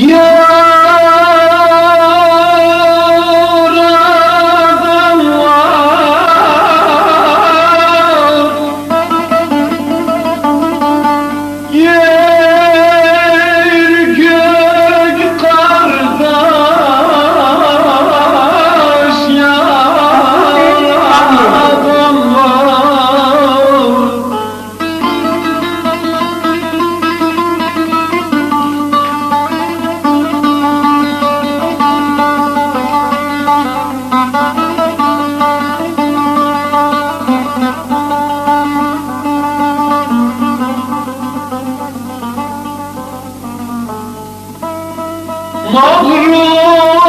Yeah! Mahrum!